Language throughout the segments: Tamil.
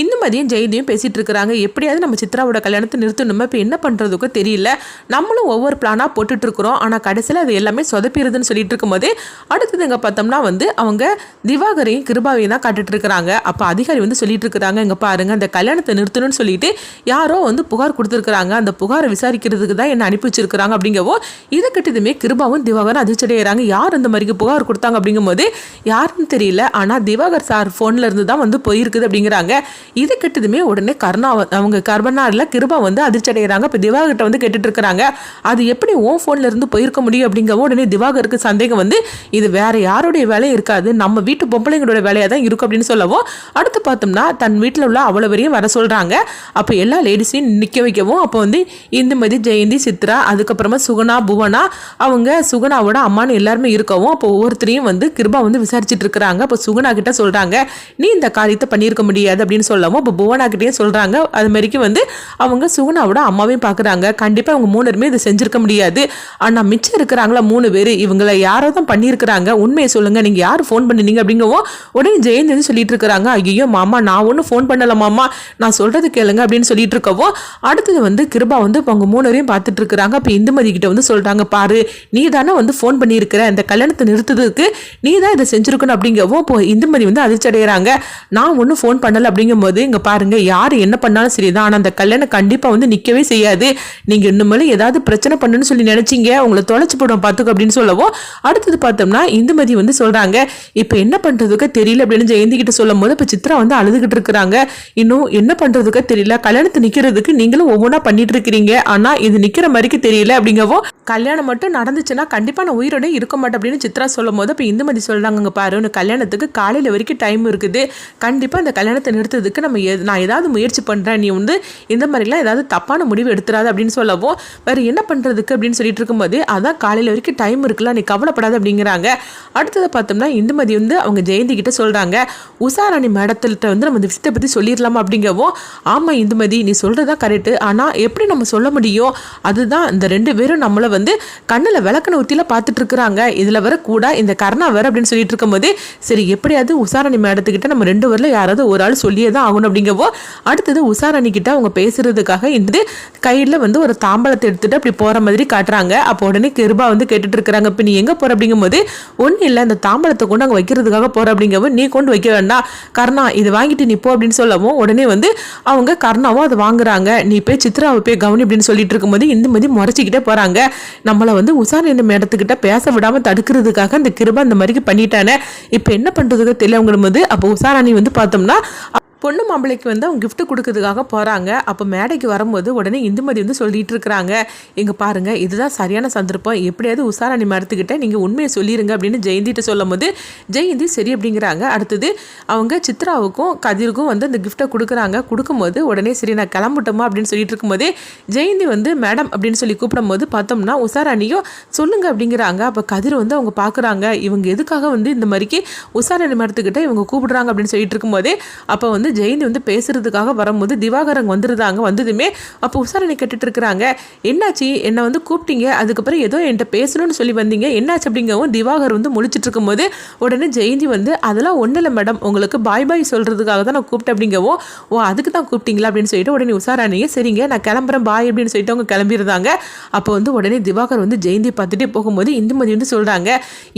இந்துமதியும் ஜெயந்தியும் பேசிகிட்டு இருக்கிறாங்க. எப்படியாவது நம்ம சித்ராவோட கல்யாணத்தை நிறுத்தணுமா? இப்போ என்ன பண்ணுறதுக்கோ தெரியல. நம்மளும் ஒவ்வொரு பிளானாக போட்டுட்ருக்குறோம் ஆனால் கடைசியில் அது எல்லாமே சொதப்பிடுதுன்னு சொல்லிட்டு இருக்கும்போது அடுத்தது இங்கே பார்த்தோம்னா வந்து அவங்க திவாகரையும் கிருபாவையும் தான் காட்டுட்டு இருக்கிறாங்க. அப்போ அதிகாரி வந்து சொல்லிட்டு இருக்கிறாங்க இங்கே பாருங்க அந்த கல்யாணத்தை நிறுத்தணும்னு சொல்லிட்டு யாரோ வந்து புகார் கொடுத்துருக்குறாங்க. அந்த புகாரை விசாரிக்கிறதுக்கு தான் என்ன அனுப்பி வச்சிருக்கிறாங்க. அப்படிங்கவோ இதை கிட்டதுமே கிருபாவும் திவாகரும் அதிர்ச்சியடைகிறாங்க யார் அந்த மாதிரிக்கு புகார் கொடுத்தாங்க? அப்படிங்கும்போது யாருன்னு தெரியல. ஆனால் திவாகர் சார் ஃபோன்லேருந்து தான் வந்து போயிருக்குது அப்படிங்கிறாங்க. இது கெட்டதுமே உடனே கருணா அவங்க கர்பனாரில் கிருபா வந்து அதிர்ச்சி அடைகிறாங்க இப்போ திவாகர்கிட்ட வந்து கேட்டுட்டு இருக்கிறாங்க அது எப்படி ஓ ஃபோன்ல இருந்து போயிருக்க முடியும் அப்படிங்கிற உடனே திவாகருக்கு சந்தேகம் வந்து இது வேற யாருடைய வேலையும் இருக்காது. நம்ம வீட்டு பொம்பளைங்களோட வேலையாக தான் இருக்கும் அப்படின்னு சொல்லவும் அடுத்து பார்த்தோம்னா தன் வீட்டில் உள்ள அவ்வளோ வரையும் வர சொல்கிறாங்க அப்போ எல்லா லேடிஸையும் நிற்க வைக்கவும் அப்போ வந்து இந்துமதி ஜெயந்தி சித்ரா அதுக்கப்புறமா சுகுணா புவனா அவங்க சுகுணாவோட அம்மான்னு எல்லாருமே இருக்கவும் அப்போ ஒவ்வொருத்தரையும் வந்து கிருபா வந்து விசாரிச்சுட்டு இருக்கிறாங்க அப்போ சுகுணா கிட்ட சொல்கிறாங்க நீ இந்த காரியத்தை பண்ணியிருக்க முடியாது அப்படின்னு சொல்லவும் இப்போ புவனாக்கிட்டேயும் சொல்கிறாங்க அது மாரிக்கு வந்து அவங்க சுகுணாவோட அம்மாவையும் பார்க்குறாங்க கண்டிப்பாக அவங்க மூணுமே இது இதை முடியாது. ஆனால் மிச்சம் இருக்கிறாங்களா மூணு பேர்? இவங்களை யாரோ தான் பண்ணியிருக்கிறாங்க. உண்மையை சொல்லுங்கள் நீங்கள் யார் ஃபோன் பண்ணினீங்க அப்படிங்கவும் உடனே ஜெயந்தி வந்து சொல்லிட்டு இருக்கிறாங்க. ஐயோ மாமா நான் ஒன்றும் ஃபோன் பண்ணலை மாமா. நான் சொல்கிறது கேளுங்க அப்படின்னு சொல்லிட்டு இருக்கவும் அடுத்தது வந்து கிருபா வந்து இப்போ அவங்க மூணு பேரையும் பார்த்துட்டு இருக்கிறாங்க. அப்போ இந்துமதி கிட்ட வந்து சொல்கிறாங்க பாரு நீ தானே வந்து ஃபோன் பண்ணியிருக்கிற. இந்த கல்யாணத்தை நிறுத்துறதுக்கு நீ தான் இதை செஞ்சுருக்கணும். அப்படிங்கவோ இப்போ இந்துமதி வந்து அதிர்ச்சி அடைகிறாங்க நான் ஒன்றும் ஃபோன் பண்ணலை அப்படிங்கும் போது இங்கே பாருங்க யார் என்ன பண்ணாலும் சரிதான். ஆனால் அந்த கல்யாணம் கண்டிப்பாக வந்து நிற்கவே செய்யாது. நீங்கள் இன்னுமேலும் ஏதாவது பிரச்சனை பண்ணுன்னு சொல்லி நினைச்சீங்க உங்களை தொலைச்சு போடுவோம் பார்த்துக்க அப்படின்னு சொல்லவோ அடுத்தது பார்த்தோம்னா இந்துமதி வந்து சொல்கிறாங்க இப்போ என்ன பண்ணுறதுக்கு தெரியல அப்படின்னு ஜெயந்தி கிட்ட சொல்லும் போது இப்போ சித்ரா வந்து அழுதுகிட்டு இருக்கிறாங்க. இன்னும் என்ன பண்ணுறதுக்கு தெரியல கல்யாணத்தை நிற்கிறதுக்கு நீங்களும் ஒவ்வொன்றா பண்ணிட்டு இருக்கிறீங்க. ஆனால் இது நிற்கிற மாதிரிக்கு தெரியல அப்படிங்கவோ கல்யாணம் மட்டும் நடந்துச்சுன்னா கண்டிப்பாக நான் உயிரோட இருக்க மாட்டேன் அப்படின்னு சித்ரா சொல்லும் போது இப்போ இந்துமதி சொல்கிறாங்க பாரு கல்யாணத்துக்கு காலையில் வரைக்கும் டைம் இருக்குது. கண்டிப்பாக இந்த கல்யாணத்தை நிறுத்துறதுக்கு நம்ம எ- நான் ஏதாவது முயற்சி பண்ணுறேன் நீ வந்து இந்த மாதிரிலாம் ஏதாவது தப்பான முடிவு எடுத்துறாது அப்படின்னு சொல்லவும் வேறு என்ன பண்ணுறதுக்கு அப்படின்னு சொல்லிட்டு இருக்கும்போது அதான் காலையில் வரைக்கும் டைம் இருக்குல்ல நீ கவலைப்படாது அப்படிங்கிறாங்க. அடுத்தது பார்த்தோம்னா இந்துமதி வந்து அவங்க ஜெயந்தி கிட்ட சொல்கிறாங்க உஷாராணி மேடத்தில்ட்ட வந்து நம்ம இந்த விஷயத்தை பற்றி சொல்லிடலாமா அப்படிங்கவும் ஆமாம் இந்துமதி நீ சொல்கிறதா கரெக்டு ஆனால் எப்படி நம்ம சொல்ல முடியும்? அதுதான் இந்த ரெண்டு பேரும் நம்மளை வந்து கண்ணில் விளக்கண உத்தியில் பார்த்துட்டு இருக்கிறாங்க இதில் வர கூட இந்த கர்ணா வேறு அப்படின்னு சொல்லிட்டு இருக்கும்போது சரி எப்படியாவது உஷாராணி மேடத்துக்கிட்ட நம்ம ரெண்டு பேரில் யாராவது ஒரு ஆள் சொல்லியே தான் ஆகணும் அப்படிங்கவோ அடுத்தது உஷாராணி கிட்ட அவங்க பேசுறதுக்காக இந்த கையில் வந்து ஒரு தாம்பளத்தை எடுத்துட்டு அப்படி போகிற மாதிரி காட்டுறாங்க. அப்போ உடனே கிருபா வந்து கேட்டுட்டு இருக்கிறாங்க இப்போ நீ எங்கே போகிற அப்படிங்கும்போது ஒன்றும் இல்லை அந்த தாம்பளத்தை கொண்டு அங்கே வைக்கிறதுக்காக போகிற அப்படிங்கவும் நீ கொண்டு வைக்க வேண்டாம். கர்ணா இது வாங்கிட்டு நீ போ அப்படின்னு சொல்லவும் உடனே வந்து அவங்க கர்ணாவும் அதை வாங்குறாங்க. நீ போய் சித்ராவை போய் கவனி அப்படின்னு சொல்லிட்டு இருக்கும்போது இந்த மாதிரி முறைச்சிக்கிட்டே போகிறாங்க நம்மளை வந்து உஷார் என்ன மேடத்துக்கிட்ட பேச விடாமல் தடுக்கிறதுக்காக அந்த கிருபா அந்த மாதிரி பண்ணிட்டானே. இப்போ என்ன பண்ணுறதுக்கு தெரியல அவங்களும் அப்போ உஷாராணி வந்து பார்த்தோம்னா பொண்ணு மாப்பிள்ளைக்கு வந்து அவங்க கிஃப்ட் கொடுக்கறதுக்காக போகிறாங்க அப்போ மேடைக்கு வரும்போது உடனே இந்துமதி வந்து சொல்லிட்டு இருக்கிறாங்க. இங்கே பாருங்க இதுதான் சரியான சந்தர்ப்பம். எப்படியாவது உஷாராணி மரத்துக்கிட்ட நீங்கள் உண்மையை சொல்லிடுங்க அப்படின்னு ஜெயந்திட்ட சொல்லும் போது ஜெயந்தி சரி அப்படிங்கிறாங்க. அடுத்தது அவங்க சித்ராவுக்கும் கதிருக்கும் வந்து அந்த கிஃப்ட்டை கொடுக்குறாங்க. கொடுக்கும்போது உடனே சரி நான் கிளம்பட்டோமா? அப்படின்னு சொல்லிட்டு இருக்கும்போது ஜெயந்தி வந்து மேடம் அப்படின்னு சொல்லி கூப்பிடும்போது பார்த்தோம்னா உஷாராணியும் சொல்லுங்க அப்படிங்கிறாங்க. அப்போ கதிர் வந்து அவங்க பார்க்குறாங்க இவங்க எதுக்காக வந்து இந்த மாதிரிக்கு உஷாராணி மரத்துக்கிட்ட இவங்க கூப்பிடுறாங்க அப்படின்னு சொல்லிட்டு இருக்கும்போது அப்போ வந்து ஜெயந்தி வந்து பேசுறதுக்காக வரும்போது திவாகரங்க வந்துருந்தாங்க வந்ததுமே அப்போ உஷாரணி கேட்டுட்டு இருக்கிறாங்க என்னாச்சு? என்னை வந்து கூப்பிட்டீங்க. அதுக்கப்புறம் ஏதோ என்கிட்ட பேசணும்னு சொல்லி வந்தீங்க. என்னாச்சு அப்படிங்கவும் திவாகர் வந்து முழிச்சிட்டு இருக்கும்போது உடனே ஜெயந்தி வந்து அதெல்லாம் ஒன்றும் இல்லை மேடம். உங்களுக்கு பாய் பாய் சொல்கிறதுக்காக தான் நான் கூப்பிட்டேன் அப்படிங்கவும் ஓ அதுக்கு தான் கூப்பிட்டீங்களா? அப்படின்னு சொல்லிட்டு உடனே உஷாராணிங்க சரிங்க நான் கிளம்புறேன் பாய் அப்படின்னு சொல்லிட்டு அவங்க கிளம்பியிருந்தாங்க அப்போ வந்து உடனே திவாகர் வந்து ஜெயந்தி பார்த்துட்டே போகும்போது இந்துமதி வந்து சொல்கிறாங்க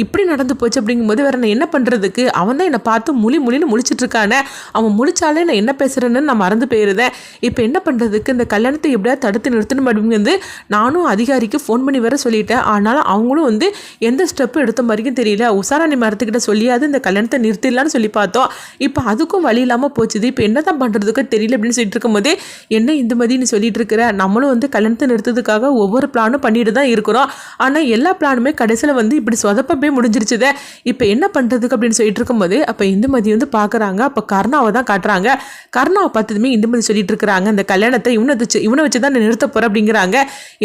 இப்படி நடந்து போச்சு அப்படிங்கும்போது வேற நான் என்ன பண்ணுறதுக்கு அவன் தான் என்னை பார்த்து முழி முழின்னு முழிச்சிட்டு இருக்கானே அவன் முழிச்சாலே நான் என்ன பேசுகிறேன்னு நான் மறந்து போயிருந்தேன். இப்போ என்ன பண்ணுறதுக்கு இந்த கல்யாணத்தை எப்படியா தடுத்து நிறுத்தணும் அப்படிங்கிறது நானும் அதிகாரிக்கு ஃபோன் பண்ணி வேற சொல்லிட்டேன். ஆனாலும் அவங்களும் வந்து எந்த ஸ்டெப்பு எடுத்த மாதிரிக்கும் தெரியல. உஷாராணி மரத்துக்கிட்ட சொல்லியாவது இந்த கல்யாணத்தை நிறுத்திடலான்னு சொல்லி பார்த்தோம். இப்போ அதுக்கும் வழி இல்லாமல் போச்சுது. இப்போ என்ன தான் பண்ணுறதுக்கு தெரியல அப்படின்னு சொல்லிட்டு இருக்கும்போதே என்ன இந்த மாதிரி நீ சொல்லிட்டு இருக்கிற? நம்மளும் வந்து கல்யாணத்தை நிறுத்ததுக்காக ஒவ்வொரு பிளானும் பண்ணிட்டு தான் இருக்கிறோம். ஆனால் எல்லா பிளானுமே கடைசியில் வந்து இப்படி சொதப்ப முடிஞ்சிருச்சுதே. இப்போ என்ன பண்ணுறதுக்கு அப்படின்னு சொல்லிட்டு இருக்கும்போது அப்போ இந்துமதி வந்து பார்க்குறாங்க அப்போ கர்ணாவை தான் காட்டுறாங்க. போகிறாங்க கர்ணாவை பார்த்ததுமே இந்துமதி சொல்லிட்டு இருக்கிறாங்க இந்த கல்யாணத்தை இவனை வச்சு இவனை வச்சு தான் நிறுத்த போகிற அப்படிங்கிறாங்க.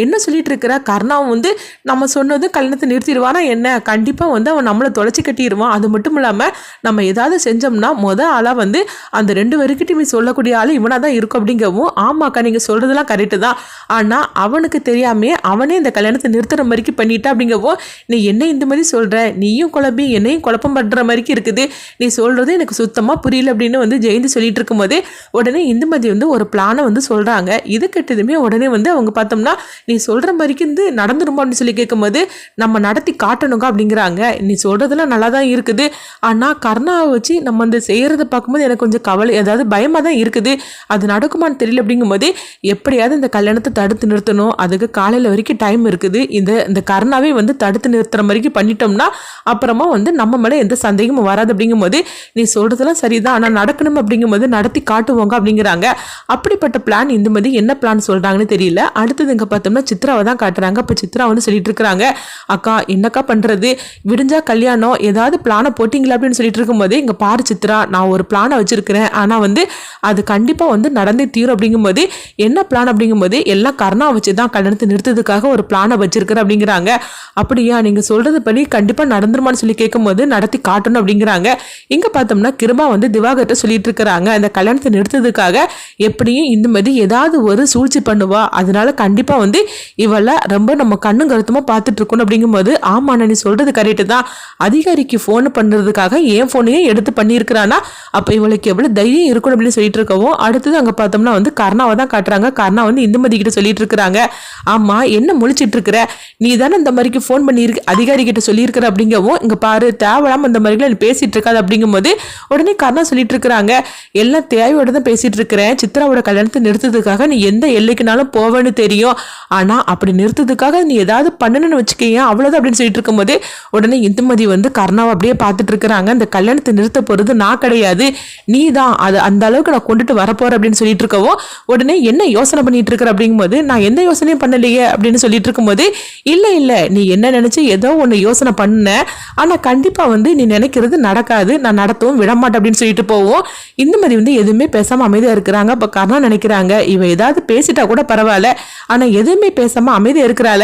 என்ன சொல்லிட்டு இருக்கிற கர்ணாவும் வந்து நம்ம சொன்னது கல்யாணத்தை நிறுத்திடுவானா என்ன? கண்டிப்பாக வந்து அவன் நம்மளை தொலைச்சி கட்டிடுவான். அது மட்டும் இல்லாமல் நம்ம ஏதாவது செஞ்சோம்னா முத ஆளாக வந்து அந்த ரெண்டு பேருக்கிட்டையுமே சொல்லக்கூடிய ஆள் இவனாக தான் இருக்கும் அப்படிங்கவும் ஆமாக்கா நீங்கள் சொல்கிறதுலாம் கரெக்டு தான். ஆனால் அவனுக்கு தெரியாமே அவனே இந்த கல்யாணத்தை நிறுத்துற மாதிரிக்கு பண்ணிட்டா அப்படிங்கவும் நீ என்ன இந்த மாதிரி சொல்கிற நீயும் குழம்பி என்னையும் குழப்பம் பண்ணுற மாதிரிக்கு இருக்குது. நீ சொல்கிறது எனக்கு சுத்தமாக புரியல அப்படின்னு வந்து ஜெயந்தி சொல்லிட்டு இருக்கும்போது உடனே இந்துமதி வந்து ஒரு பிளானை வந்து சொல்கிறாங்க இது கெட்டதுமே உடனே வந்து அவங்க பார்த்தோம்னா நீ சொல்கிற மாதிரிக்கு வந்து நடந்துருமா அப்படின்னு சொல்லி கேட்கும்போது நம்ம நடத்தி காட்டணுங்க அப்படிங்கிறாங்க. நீ சொல்கிறதுலாம் நல்லா தான் இருக்குது. ஆனால் கர்ணாவை வச்சு நம்ம வந்து செய்கிறத பார்க்கும்போது எனக்கு கொஞ்சம் கவலை அதாவது பயமாக தான் இருக்குது. அது நடக்குமான்னு தெரியல அப்படிங்கும்போது எப்படியாவது இந்த கல்யாணத்தை தடுத்து நிறுத்தணும். அதுக்கு காலையில் வரைக்கும் டைம் இருக்குது. இந்த இந்த கர்ணாவே வந்து தடுத்து நிறுத்துற மாதிரிக்கு பண்ணிட்டோம்னா அப்புறமா வந்து நம்ம மேலே எந்த சந்தேகமும் வராது அப்படிங்கும்போது நீ சொல்கிறதெல்லாம் சரிதான். ஆனால் நடக்கணும் அப்படிங்கும்போது நடத்தி காட்டுவோங்க அப்படிங்கிறாங்க. அப்படிப்பட்ட பிளான் இந்த மாதிரி என்ன பிளான் சொல்கிறாங்கன்னு தெரியல. அடுத்தது இங்கே பார்த்தோம்னா சித்ராவை தான் காட்டுறாங்க. அப்போ சித்ரா வந்து சொல்லிட்டு இருக்கிறாங்க அக்கா என்னக்கா பண்ணுறது விடிஞ்சா கல்யாணம்? ஏதாவது பிளானை போட்டிங்களா? அப்படின்னு சொல்லிட்டு இருக்கும்போது இங்கே பாரு சித்ரா நான் ஒரு பிளானை வச்சிருக்கிறேன். ஆனால் வந்து அது கண்டிப்பாக வந்து நடந்தே தீரும். அப்படிங்கும்போது என்ன பிளான் அப்படிங்கும்போது எல்லாம் கர்ணா வச்சு தான் கல்யாணத்தை நிறுத்ததுக்காக ஒரு பிளானை வச்சிருக்கிற அப்படிங்கிறாங்க. அப்படியா? நீங்கள் சொல்கிறது படி கண்டிப்பாக நடந்துருமான்னு சொல்லி கேட்கும்போது நடத்தி காட்டணும். அப்படிங்கிறாங்க. இங்கே பார்த்தோம்னா கிருபா வந்து திவாகர்கிட்ட சொல்லிட்டு இருக்கிறாங்க. அந்த கல்யாணத்தை நிறுத்ததுக்காக எப்படியும் இந்த மாதிரி ஏதாவது ஒரு சூழ்ச்சி பண்ணுவா. அதனால கண்டிப்பாக வந்து இவளை ரொம்ப நம்ம கண்ணும் கருத்துமாக பார்த்துட்டு இருக்கணும் அப்படிங்கும்போது ஆமாண்ணா நீ சொல்கிறது கரெக்டு தான். அதிகாரிக்கு ஃபோன் பண்ணுறதுக்காக என் ஃபோனையும் எடுத்து பண்ணியிருக்கிறானா? அப்போ இவளுக்கு எவ்வளோ தைரியம் இருக்கணும் அப்படின்னு சொல்லிட்டு இருக்கவும் அடுத்தது அங்கே பார்த்தோம்னா வந்து கர்ணாவை தான் காட்டுறாங்க. கர்ணா வந்து இந்துமதி கிட்ட சொல்லிட்டு இருக்கிறாங்க ஆமாம் என்ன முழிச்சிட்டு இருக்கிற நீ தானே இந்த மாதிரிக்கு ஃபோன் பண்ணியிருக்கு அதிகாரி கிட்ட சொல்லியிருக்கிற அப்படிங்கவும் இங்கே பாரு தேவையில்லாமல் இந்த மாதிரிலாம் பேசிட்டு இருக்காது அப்படிங்கும்போது உடனே கர்ணா சொல்லிட்டு இருக்கிறாங்க எல்லாம் தேவையோட தான் பேசிட்டு இருக்கிறேன் சித்ராவோட கல்யாணத்தை நிறுத்ததுக்காக நீ எந்த எல்லைக்குனாலும் போவேன்னு தெரியும். ஆனா அப்படி நிறுத்ததுக்காக நீ ஏதாவது பண்ணணும்னு வச்சுக்கேன் அவ்வளோதான் அப்படின்னு சொல்லிட்டு இருக்கும்போது உடனே இந்துமதி வந்து கர்ணாவை அப்படியே பார்த்துட்டு இருக்கிறாங்க. அந்த கல்யாணத்தை நிறுத்த போறது நான் கிடையாது. நீ தான் அது அந்த அளவுக்கு நான் கொண்டுட்டு வரப்போற அப்படின்னு சொல்லிட்டு இருக்கவும் உடனே என்ன யோசனை பண்ணிட்டு இருக்கிற அப்படிங்கும்போது நான் எந்த யோசனையும் பண்ணலையே அப்படின்னு சொல்லிட்டு இருக்கும்போது இல்லை இல்லை நீ என்ன நினைச்சு ஏதோ ஒன்று யோசனை பண்ண. ஆனால் கண்டிப்பாக வந்து நீ நினைக்கிறது நடக்காது. நான் நடத்தவும் விடமாட்டேன் அப்படின்னு சொல்லிட்டு போவோம். இந்த மாதிரி வந்து எதுவுமே பேசாமல் அமைதியாக இருக்கிறாங்க. இப்போ கர்ணா நினைக்கிறாங்க இவ ஏதாவது பேசிட்டா கூட பரவாயில்ல. ஆனால் எதுவுமே பேசாமல் அமைதியாக இருக்கிறால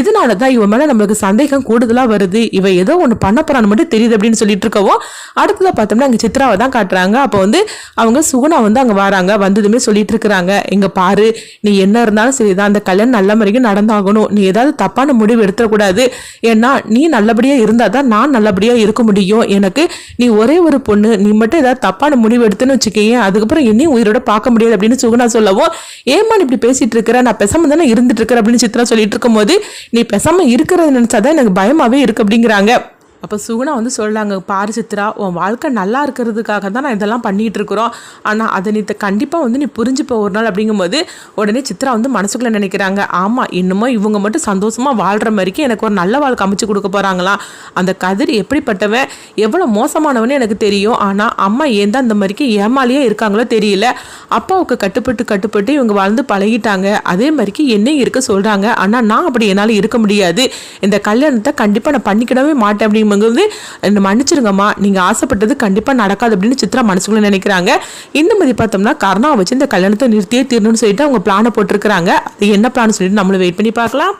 இதனால தான் இவன் மேலே நம்மளுக்கு சந்தேகம் கூடுதலாக வருது. இவ ஏதோ ஒன்று பண்ண போறான்னு மட்டும் தெரியுது அப்படின்னு சொல்லிட்டு இருக்கவும் அடுத்ததாக பார்த்தோம்னா அங்கே சித்ராவை தான் காட்டுறாங்க. அப்போ வந்து அவங்க சுகுணா வந்து அங்கே வராங்க. வந்ததுமே சொல்லிட்டு இருக்கிறாங்க. இங்கே பாரு நீ என்ன இருந்தாலும் சரிதான். அந்த கல்யாணம் நல்ல முறைக்கு நடந்தாகணும். நீ ஏதாவது தப்பான முடிவு எடுத்துடக்கூடாது. ஏன்னா நீ நல்லபடியாக இருந்தால் தான் நான் நல்லபடியாக இருக்க முடியும். எனக்கு நீ ஒரே ஒரு பொண்ணு. நீ மட்டும் ஏதாவது தப்பான முடிவு எடுத்து எடுத்துன்னு வச்சுக்கேன் அதுக்கப்புறம் என்னையும் உயிரோட பார்க்க முடியாது அப்படின்னு சுகுணா சொல்லவும் ஏமா இப்படி பேசிட்டு இருக்கிற? நான் பெசாம தானே இருந்துட்டு இருக்கிற அப்படின்னு சித்ரா சொல்லிட்டு இருக்கும்போது நீ பெசாம இருக்கிறத நினைச்சாதான் எனக்கு பயமாவே இருக்கு அப்படிங்கிறாங்க. அப்போ சுகுணா வந்து சொல்கிறாங்க பாரு சித்ரா உன் வாழ்க்கை நல்லா இருக்கிறதுக்காக தான் நான் இதெல்லாம் பண்ணிகிட்டு இருக்கிறோம் ஆனால் அதை நீ கண்டிப்பாக வந்து நீ புரிஞ்சுப்ப ஒரு நாள். அப்படிங்கும்போது உடனே சித்ரா வந்து மனசுக்குள்ளே நினைக்கிறாங்க ஆமாம் இன்னமும் இவங்க மட்டும் சந்தோஷமாக வாழ்கிற மாதிரிக்கு எனக்கு ஒரு நல்ல வாழ்க்கை அமைச்சு கொடுக்க போகிறாங்களாம் அந்த கதிர் எப்படிப்பட்டவன் எவ்வளோ மோசமானவனு எனக்கு தெரியும். ஆனால் அம்மா ஏன் தான் இந்த மாதிரிக்கு ஏமாலியே இருக்காங்களோ தெரியல. அப்பாவுக்கு கட்டுப்பட்டு கட்டுப்பட்டு இவங்க வாழ்ந்து பழகிட்டாங்க. அதே மாதிரிக்கு என்னையும் இருக்க சொல்கிறாங்க ஆனால் நான் அப்படி என்னால் இருக்க முடியாது. இந்த கல்யாணத்தை கண்டிப்பாக நான் பண்ணிக்கிடவே மாட்டேன். அப்படிங்கும்போது என்ன மன்னிச்சிருங்கம்மா. நீங்கள் ஆசைப்பட்டது கண்டிப்பாக நடக்காது அப்படின்னு சித்ரா மனசுக்குள்ள நினைக்கிறாங்க. இந்த மாதிரி பார்த்தோம்னா கர்ணா வச்சு இந்த கல்யாணத்தை நிறுத்தியே தீரணும்னு சொல்லிட்டு அவங்க பிளானை போட்டிருக்கிறாங்க. அது என்ன பிளான் சொல்லிட்டு நம்மளும் வெயிட் பண்ணி பார்க்கலாம்.